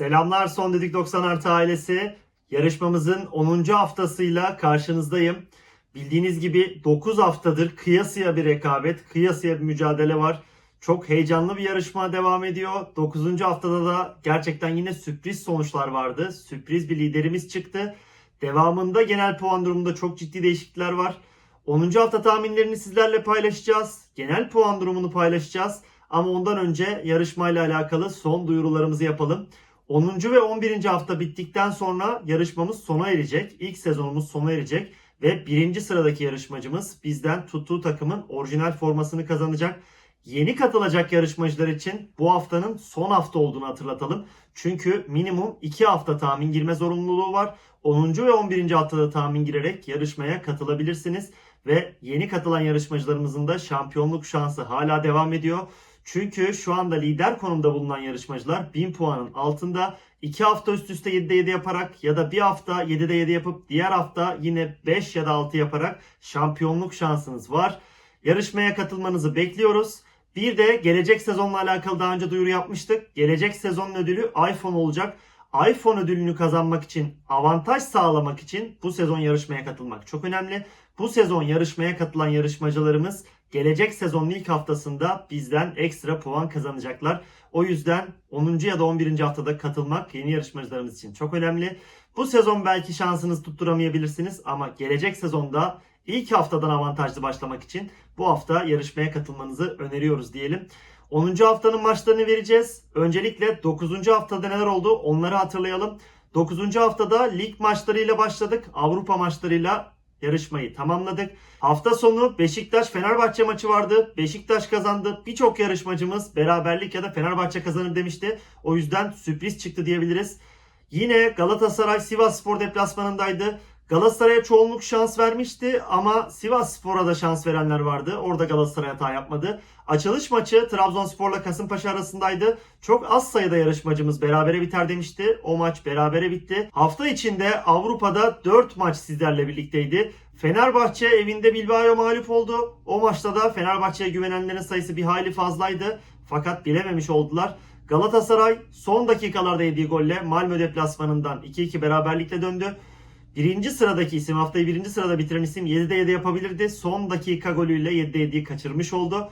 Selamlar Son Dedik 90 Artı ailesi. Yarışmamızın 10. haftasıyla karşınızdayım. Bildiğiniz gibi 9 haftadır kıyasıya bir rekabet, kıyasıya bir mücadele var. Çok heyecanlı bir yarışma devam ediyor. 9. haftada da gerçekten yine sürpriz sonuçlar vardı. Sürpriz bir liderimiz çıktı. Devamında genel puan durumunda çok ciddi değişiklikler var. 10. hafta tahminlerini sizlerle paylaşacağız. Genel puan durumunu paylaşacağız. Ama ondan önce yarışmayla alakalı son duyurularımızı yapalım. 10. ve 11. hafta bittikten sonra yarışmamız sona erecek. İlk sezonumuz sona erecek. Ve birinci sıradaki yarışmacımız bizden tuttuğu takımın orijinal formasını kazanacak. Yeni katılacak yarışmacılar için bu haftanın son hafta olduğunu hatırlatalım. Çünkü minimum 2 hafta tahmin girme zorunluluğu var. 10. ve 11. haftada tahmin girerek yarışmaya katılabilirsiniz. Ve yeni katılan yarışmacılarımızın da şampiyonluk şansı hala devam ediyor. Çünkü şu anda lider konumda bulunan yarışmacılar 1000 puanın altında 2 hafta üst üste 7'de 7 yaparak ya da bir hafta 7'de 7 yapıp diğer hafta yine 5 ya da 6 yaparak şampiyonluk şansınız var. Yarışmaya katılmanızı bekliyoruz. Bir de gelecek sezonla alakalı daha önce duyuru yapmıştık. Gelecek sezonun ödülü iPhone olacak. iPhone ödülünü kazanmak için, avantaj sağlamak için bu sezon yarışmaya katılmak çok önemli. Bu sezon yarışmaya katılan yarışmacılarımız gelecek sezonun ilk haftasında bizden ekstra puan kazanacaklar. O yüzden 10. ya da 11. haftada katılmak yeni yarışmacılarımız için çok önemli. Bu sezon belki şansınız tutturamayabilirsiniz ama gelecek sezonda ilk haftadan avantajlı başlamak için bu hafta yarışmaya katılmanızı öneriyoruz diyelim. 10. haftanın maçlarını vereceğiz. Öncelikle 9. haftada neler oldu onları hatırlayalım. 9. haftada lig maçlarıyla başladık. Avrupa maçlarıyla yarışmayı tamamladık. Hafta sonu Beşiktaş Fenerbahçe maçı vardı. Beşiktaş kazandı. Birçok yarışmacımız beraberlik ya da Fenerbahçe kazanır demişti. O yüzden sürpriz çıktı diyebiliriz. Yine Galatasaray Sivas Spor deplasmanındaydı. Galatasaray'a çoğunluk şans vermişti ama Sivas Spor'a da şans verenler vardı. Orada Galatasaray hata yapmadı. Açılış maçı Trabzonspor'la Kasımpaşa arasındaydı. Çok az sayıda yarışmacımız berabere biter demişti. O maç berabere bitti. Hafta içinde Avrupa'da 4 maç sizlerle birlikteydi. Fenerbahçe evinde Bilbao'ya mağlup oldu. O maçta da Fenerbahçe'ye güvenenlerin sayısı bir hayli fazlaydı. Fakat bilememiş oldular. Galatasaray son dakikalarda yediği golle Malmö deplasmanından 2-2 beraberlikle döndü. Birinci sıradaki isim haftayı birinci sırada bitiren isim 7'de 7 yapabilirdi. Son dakika golüyle 7'de 7'yi kaçırmış oldu.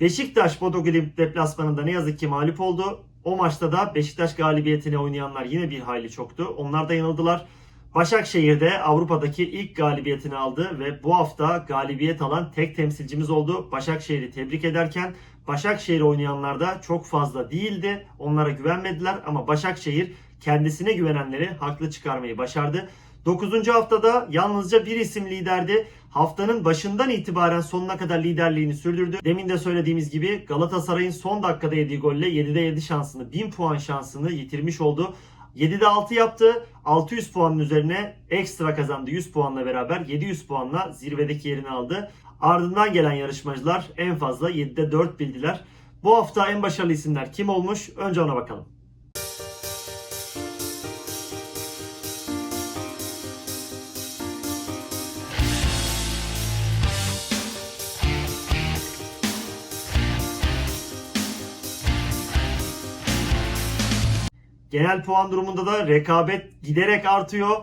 Beşiktaş Bodo Glimt deplasmanında ne yazık ki mağlup oldu. O maçta da Beşiktaş galibiyetine oynayanlar yine bir hayli çoktu. Onlar da yanıldılar. Başakşehir'de Avrupa'daki ilk galibiyetini aldı ve bu hafta galibiyet alan tek temsilcimiz oldu. Başakşehir'i tebrik ederken Başakşehir oynayanlar da çok fazla değildi. Onlara güvenmediler ama Başakşehir kendisine güvenenleri haklı çıkarmayı başardı. 9. haftada yalnızca bir isim liderdi. Haftanın başından itibaren sonuna kadar liderliğini sürdürdü. Demin de söylediğimiz gibi Galatasaray'ın son dakikada yediği golle 7'de 7 şansını, 1000 puan şansını yitirmiş oldu. 7'de 6 yaptı. 600 puanın üzerine ekstra kazandı 100 puanla beraber 700 puanla zirvedeki yerini aldı. Ardından gelen yarışmacılar en fazla 7'de 4 bildiler. Bu hafta en başarılı isimler kim olmuş? Önce ona bakalım. Genel puan durumunda da rekabet giderek artıyor.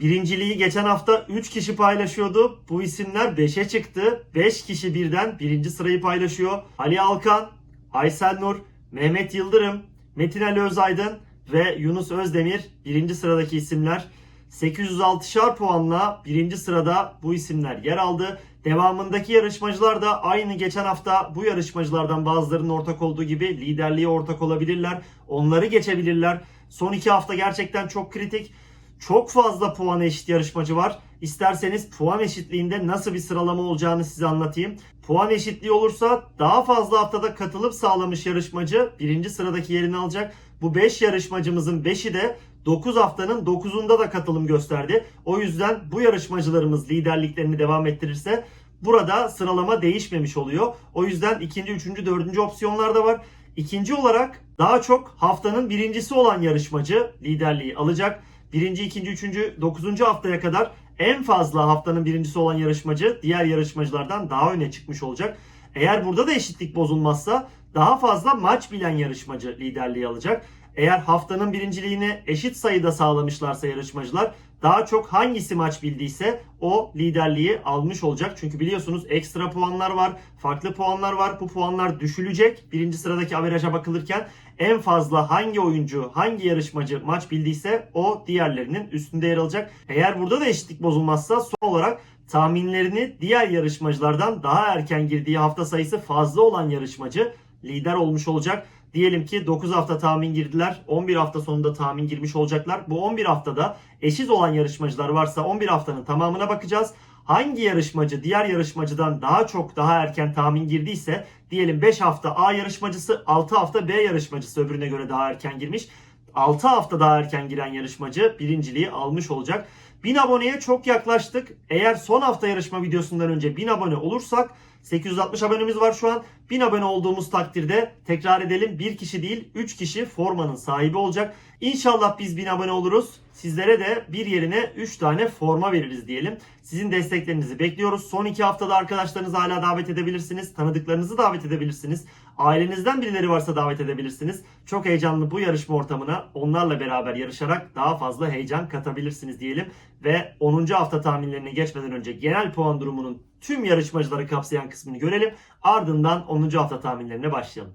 Birinciliği geçen hafta 3 kişi paylaşıyordu. Bu isimler 5'e çıktı. 5 kişi birden birinci sırayı paylaşıyor. Ali Alkan, Aysel Nur, Mehmet Yıldırım, Metin Ali Özaydın ve Yunus Özdemir birinci sıradaki isimler. 806'şar puanla birinci sırada bu isimler yer aldı. Devamındaki yarışmacılar da aynı geçen hafta bu yarışmacılardan bazılarının ortak olduğu gibi liderliğe ortak olabilirler. Onları geçebilirler. Son iki hafta gerçekten çok kritik. Çok fazla puan eşit yarışmacı var. İsterseniz puan eşitliğinde nasıl bir sıralama olacağını size anlatayım. Puan eşitliği olursa daha fazla haftada katılıp sağlamış yarışmacı birinci sıradaki yerini alacak. Bu 5 yarışmacımızın 5'i de 9 haftanın 9'unda da katılım gösterdi. O yüzden bu yarışmacılarımız liderliklerini devam ettirirse burada sıralama değişmemiş oluyor. O yüzden ikinci, üçüncü, dördüncü opsiyonlar da var. İkinci olarak daha çok haftanın birincisi olan yarışmacı liderliği alacak. Birinci, ikinci, üçüncü, dokuzuncu haftaya kadar en fazla haftanın birincisi olan yarışmacı diğer yarışmacılardan daha öne çıkmış olacak. Eğer burada da eşitlik bozulmazsa daha fazla maç bilen yarışmacı liderliği alacak. Eğer haftanın birinciliğini eşit sayıda sağlamışlarsa yarışmacılar daha çok hangisi maç bildiyse o liderliği almış olacak. Çünkü biliyorsunuz ekstra puanlar var, farklı puanlar var. Bu puanlar düşülecek. Birinci sıradaki averaja bakılırken en fazla hangi oyuncu, hangi yarışmacı maç bildiyse o diğerlerinin üstünde yer alacak. Eğer burada da eşitlik bozulmazsa son olarak tahminlerini diğer yarışmacılardan daha erken girdiği hafta sayısı fazla olan yarışmacı lider olmuş olacak. Diyelim ki 9 hafta tahmin girdiler. 11 hafta sonunda tahmin girmiş olacaklar. Bu 11 haftada eşit olan yarışmacılar varsa 11 haftanın tamamına bakacağız. Hangi yarışmacı diğer yarışmacıdan daha çok daha erken tahmin girdiyse diyelim 5 hafta A yarışmacısı 6 hafta B yarışmacısı öbürüne göre daha erken girmiş. 6 hafta daha erken giren yarışmacı birinciliği almış olacak. 1000 aboneye çok yaklaştık. Eğer son hafta yarışma videosundan önce 1000 abone olursak 860 abonemiz var şu an. 1000 abone olduğumuz takdirde tekrar edelim bir kişi değil 3 kişi formanın sahibi olacak. İnşallah biz 1000 abone oluruz. Sizlere de bir yerine 3 tane forma veririz diyelim. Sizin desteklerinizi bekliyoruz. Son 2 haftada arkadaşlarınızı hala davet edebilirsiniz. Tanıdıklarınızı davet edebilirsiniz. Ailenizden birileri varsa davet edebilirsiniz. Çok heyecanlı bu yarışma ortamına onlarla beraber yarışarak daha fazla heyecan katabilirsiniz diyelim. Ve 10. hafta tahminlerine geçmeden önce genel puan durumunun tüm yarışmacıları kapsayan kısmını görelim. Ardından 10. hafta tahminlerine başlayalım.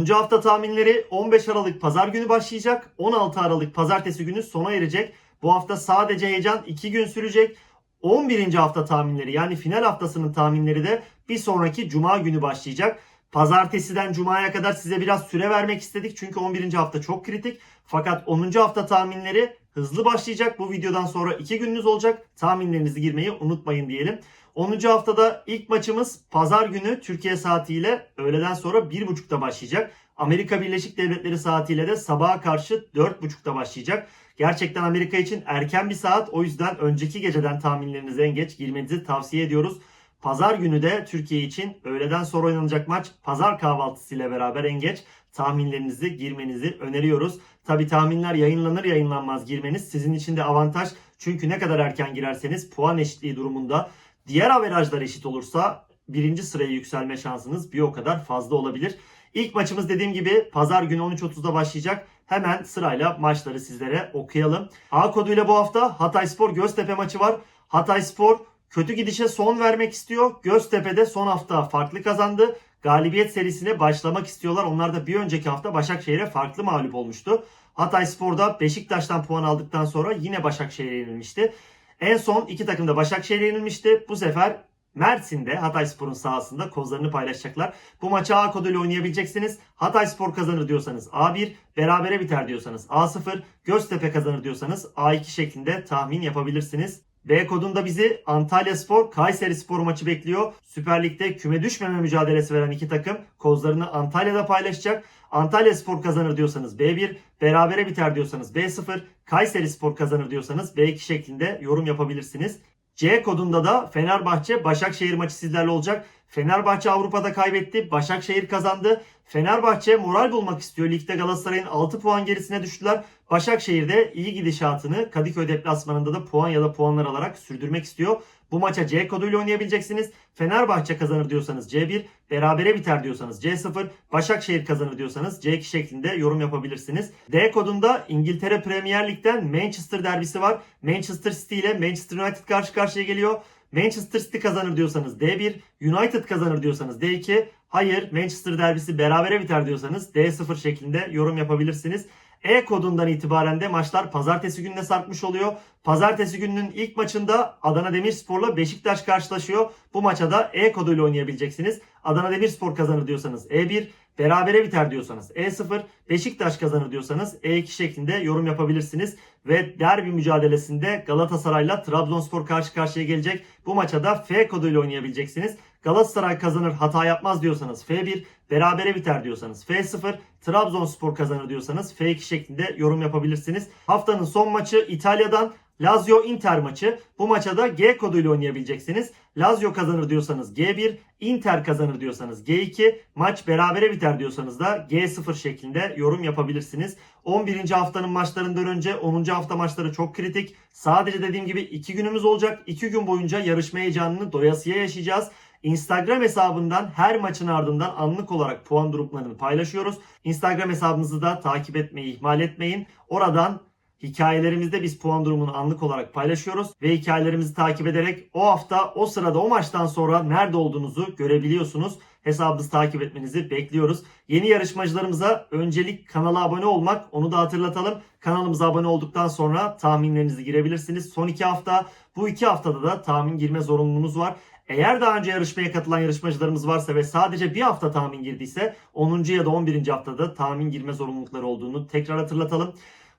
...10. hafta tahminleri 15 Aralık Pazar günü başlayacak. 16 Aralık Pazartesi günü sona erecek. Bu hafta sadece heyecan 2 gün sürecek. 11. hafta tahminleri yani final haftasının tahminleri de bir sonraki Cuma günü başlayacak. Pazartesiden Cuma'ya kadar size biraz süre vermek istedik. Çünkü 11. hafta çok kritik. Fakat 10. hafta tahminleri hızlı başlayacak. Bu videodan sonra 2 gününüz olacak. Tahminlerinizi girmeyi unutmayın diyelim. 10. haftada ilk maçımız pazar günü Türkiye saatiyle öğleden sonra 1.30'da başlayacak. Amerika Birleşik Devletleri saatiyle de sabaha karşı 4.30'da başlayacak. Gerçekten Amerika için erken bir saat. O yüzden önceki geceden tahminlerinizi en geç girmenizi tavsiye ediyoruz. Pazar günü de Türkiye için öğleden sonra oynanacak maç pazar kahvaltısıyla beraber en geç tahminlerinizi girmenizi öneriyoruz. Tabi tahminler yayınlanır yayınlanmaz girmeniz sizin için de avantaj. Çünkü ne kadar erken girerseniz puan eşitliği durumunda diğer averajlar eşit olursa birinci sıraya yükselme şansınız bir o kadar fazla olabilir. İlk maçımız dediğim gibi pazar günü 13.30'da başlayacak. Hemen sırayla maçları sizlere okuyalım. A koduyla bu hafta Hatay Spor Göztepe maçı var. Hatay Spor kötü gidişe son vermek istiyor. Göztepe'de son hafta farklı kazandı. Galibiyet serisine başlamak istiyorlar. Onlar da bir önceki hafta Başakşehir'e farklı mağlup olmuştu. Hatay Spor'da Beşiktaş'tan puan aldıktan sonra yine Başakşehir'e yenilmişti. En son iki takım da Başakşehir'e yenilmişti. Bu sefer Mersin'de Hatayspor'un sahasında kozlarını paylaşacaklar. Bu maçı A koduyla oynayabileceksiniz. Hatayspor kazanır diyorsanız A1, berabere biter diyorsanız A0, Göztepe kazanır diyorsanız A2 şeklinde tahmin yapabilirsiniz. B kodunda bizi Antalya Spor, Kayseri Spor maçı bekliyor. Süper Lig'de küme düşmeme mücadelesi veren iki takım kozlarını Antalya'da paylaşacak. Antalya Spor kazanır diyorsanız B1, berabere biter diyorsanız B0, Kayseri Spor kazanır diyorsanız B2 şeklinde yorum yapabilirsiniz. C kodunda da Fenerbahçe Başakşehir maçı sizlerle olacak. Fenerbahçe Avrupa'da kaybetti. Başakşehir kazandı. Fenerbahçe moral bulmak istiyor. Ligde Galatasaray'ın 6 puan gerisine düştüler. Başakşehir de iyi gidişatını Kadıköy deplasmanında da puan ya da puanlar alarak sürdürmek istiyor. Bu maça C koduyla oynayabileceksiniz. Fenerbahçe kazanır diyorsanız C1, berabere biter diyorsanız C0, Başakşehir kazanır diyorsanız C2 şeklinde yorum yapabilirsiniz. D kodunda İngiltere Premier Lig'den Manchester derbisi var. Manchester City ile Manchester United karşı karşıya geliyor. Manchester City kazanır diyorsanız D1, United kazanır diyorsanız D2, hayır Manchester derbisi berabere biter diyorsanız D0 şeklinde yorum yapabilirsiniz. E kodundan itibaren de maçlar pazartesi gününe sarkmış oluyor. Pazartesi gününün ilk maçında Adana Demirspor'la Beşiktaş karşılaşıyor. Bu maça da E koduyla oynayabileceksiniz. Adana Demirspor kazanır diyorsanız E1, berabere biter diyorsanız E0, Beşiktaş kazanır diyorsanız E2 şeklinde yorum yapabilirsiniz. Ve derbi mücadelesinde Galatasaray'la Trabzonspor karşı karşıya gelecek. Bu maça da F koduyla oynayabileceksiniz. Galatasaray kazanır hata yapmaz diyorsanız F1, berabere biter diyorsanız F0, Trabzonspor kazanır diyorsanız F2 şeklinde yorum yapabilirsiniz. Haftanın son maçı İtalya'dan Lazio Inter maçı. Bu maça da G koduyla oynayabileceksiniz. Lazio kazanır diyorsanız G1, Inter kazanır diyorsanız G2, maç berabere biter diyorsanız da G0 şeklinde yorum yapabilirsiniz. 11. haftanın maçlarından önce 10. hafta maçları çok kritik. Sadece dediğim gibi 2 günümüz olacak. 2 gün boyunca yarışma heyecanını doyasıya yaşayacağız. Instagram hesabından her maçın ardından anlık olarak puan durumlarını paylaşıyoruz. Instagram hesabımızı da takip etmeyi ihmal etmeyin. Oradan hikayelerimizde biz puan durumunu anlık olarak paylaşıyoruz ve hikayelerimizi takip ederek o hafta o sırada o maçtan sonra nerede olduğunuzu görebiliyorsunuz. Hesabımızı takip etmenizi bekliyoruz. Yeni yarışmacılarımıza öncelik kanala abone olmak onu da hatırlatalım. Kanalımıza abone olduktan sonra tahminlerinizi girebilirsiniz. Son iki hafta bu iki haftada da tahmin girme zorunluluğumuz var. Eğer daha önce yarışmaya katılan yarışmacılarımız varsa ve sadece bir hafta tahmin girdiyse 10. ya da 11. haftada tahmin girme zorunlulukları olduğunu tekrar hatırlatalım.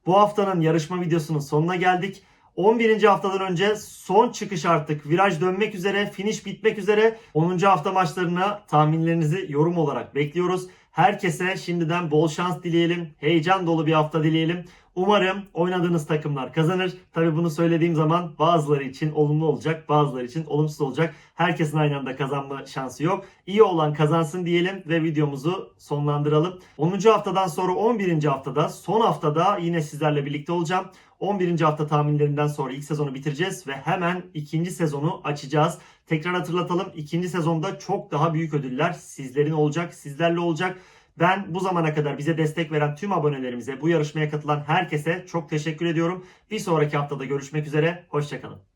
Bu haftanın yarışma videosunun sonuna geldik. 11. haftadan önce son çıkış artık. Viraj dönmek üzere, finish bitmek üzere. 10. hafta maçlarına tahminlerinizi yorum olarak bekliyoruz. Herkese şimdiden bol şans dileyelim. Heyecan dolu bir hafta dileyelim. Umarım oynadığınız takımlar kazanır. Tabi bunu söylediğim zaman bazıları için olumlu olacak, bazıları için olumsuz olacak. Herkesin aynı anda kazanma şansı yok. İyi olan kazansın diyelim ve videomuzu sonlandıralım. 10. haftadan sonra 11. haftada, son haftada yine sizlerle birlikte olacağım. 11. hafta tahminlerinden sonra ilk sezonu bitireceğiz ve hemen ikinci sezonu açacağız. Tekrar hatırlatalım. ikinci sezonda çok daha büyük ödüller sizlerin olacak, sizlerle olacak. Ben bu zamana kadar bize destek veren tüm abonelerimize, bu yarışmaya katılan herkese çok teşekkür ediyorum. Bir sonraki haftada görüşmek üzere. Hoşçakalın.